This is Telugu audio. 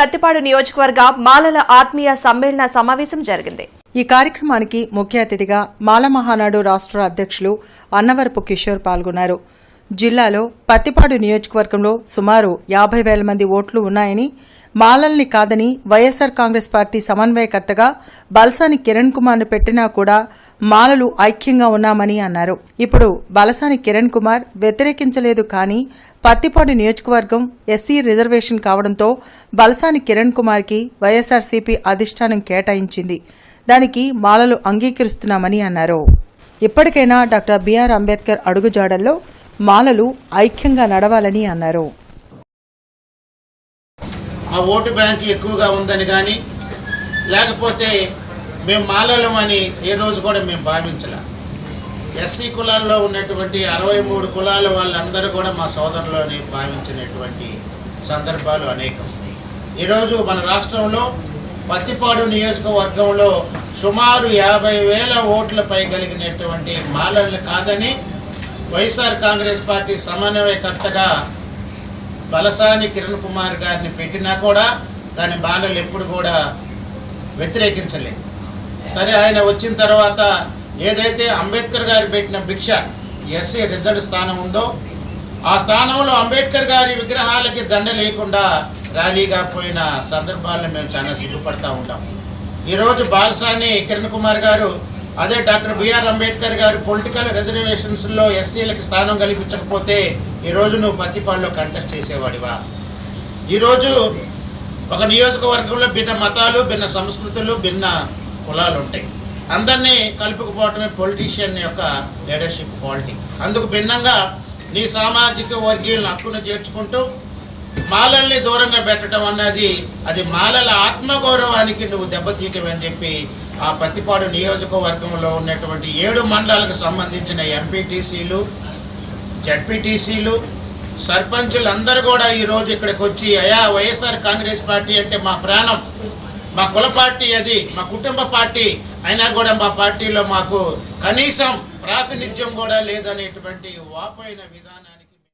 పత్తిపాడు నియోజకవర్గ మాలల ఆత్మీయ సమ్మేళన సమావేశం జరిగింది. ఈ కార్యక్రమానికి ముఖ్య అతిథిగా మాల మహానాడు రాష్ట్ర అధ్యక్షులు అన్నవరపు కిషోర్ పాల్గొన్నారు. జిల్లాలో పత్తిపాడు నియోజకవర్గంలో సుమారు యాభై వేల మంది ఓట్లు ఉన్నాయని మాలల్ని కాదని వైఎస్సార్ కాంగ్రెస్ పార్టీ సమన్వయకర్తగా బల్సాని కిరణ్ కుమార్ను పెట్టినా కూడా మాలలు ఐక్యంగా ఉన్నామని అన్నారు. ఇప్పుడు బలసాని కిరణ్ కుమార్ వ్యతిరేకించలేదు కానీ పత్తిపాడు నియోజకవర్గం ఎస్సీ రిజర్వేషన్ కావడంతో బలసాని కిరణ్ కుమార్కి వైఎస్ఆర్సీపీ అధిష్టానం కేటాయించింది. దానికి మాలలు అంగీకరిస్తున్నామని అన్నారు. ఇప్పటికైనా డాక్టర్ బిఆర్ అంబేద్కర్ అడుగుజాడల్లో మాలలు ఐక్యంగా నడవాలని అన్నారు. మా ఓటు బ్యాంక్ ఎక్కువగా ఉందని కానీ లేకపోతే మేము మాలలం అని ఏ రోజు కూడా మేము భావించలే. ఎస్సీ కులాల్లో ఉన్నటువంటి అరవై మూడు కులాల వాళ్ళందరూ కూడా మా సోదరులని భావించినటువంటి సందర్భాలు అనేకం ఉన్నాయి. ఈరోజు మన రాష్ట్రంలో పత్తిపాడు నియోజకవర్గంలో సుమారు యాభై వేల ఓట్లపై కలిగినటువంటి మాలలు కాదని వైఎస్ఆర్ కాంగ్రెస్ పార్టీ సమన్వయకర్తగా బలసాని కిరణ్ కుమార్ గారిని పెట్టినా కూడా దాని బాలలు ఎప్పుడు కూడా వ్యతిరేకించలేదు. సరే ఆయన వచ్చిన తర్వాత ఏదైతే అంబేద్కర్ గారు పెట్టిన భిక్ష ఎస్సీ రిజర్వ్ స్థానం ఉందో ఆ స్థానంలో అంబేద్కర్ గారి విగ్రహాలకి దండ లేకుండా ర్యాలీగా పోయిన సందర్భాలను మేము చాలా సిగ్గుపడతా ఉంటాం. ఈరోజు బాలసాని కిరణ్ కుమార్ గారు అదే డాక్టర్ బిఆర్ అంబేద్కర్ గారు పొలిటికల్ రిజర్వేషన్స్లో ఎస్సీలకి స్థానం కల్పించకపోతే ఈరోజు నువ్వు పత్తిపాడులో కంటెస్ట్ చేసేవాడివా? ఈరోజు ఒక నియోజకవర్గంలో భిన్న మతాలు భిన్న సంస్కృతులు భిన్న కులాలు ఉంటాయి అందరినీ కలుపుకుపోవటమే పొలిటీషియన్ యొక్క లీడర్షిప్ క్వాలిటీ అందుకు భిన్నంగా నీ సామాజిక వర్గీయులను హక్కును చేర్చుకుంటూ మాలల్ని దూరంగా పెట్టడం అన్నది అది మాలల ఆత్మగౌరవానికి నువ్వు దెబ్బతీయటమని చెప్పి ఆ పత్తిపాడు నియోజకవర్గంలో ఉన్నటువంటి ఏడు మండలాలకు సంబంధించిన ఎంపీటీసీలు జడ్పీటీసీలు సర్పంచులు అందరూ కూడా ఈరోజు ఇక్కడికి వచ్చి అయా వైఎస్ఆర్ కాంగ్రెస్ పార్టీ అంటే మా ప్రాణం. మా కుల పార్టీ అది మా కుటుంబ పార్టీ. అయినా కూడా మా పార్టీలో మాకు కనీసం ప్రాతినిధ్యం కూడా లేదనేటువంటి వాపోయిన విధానాన్ని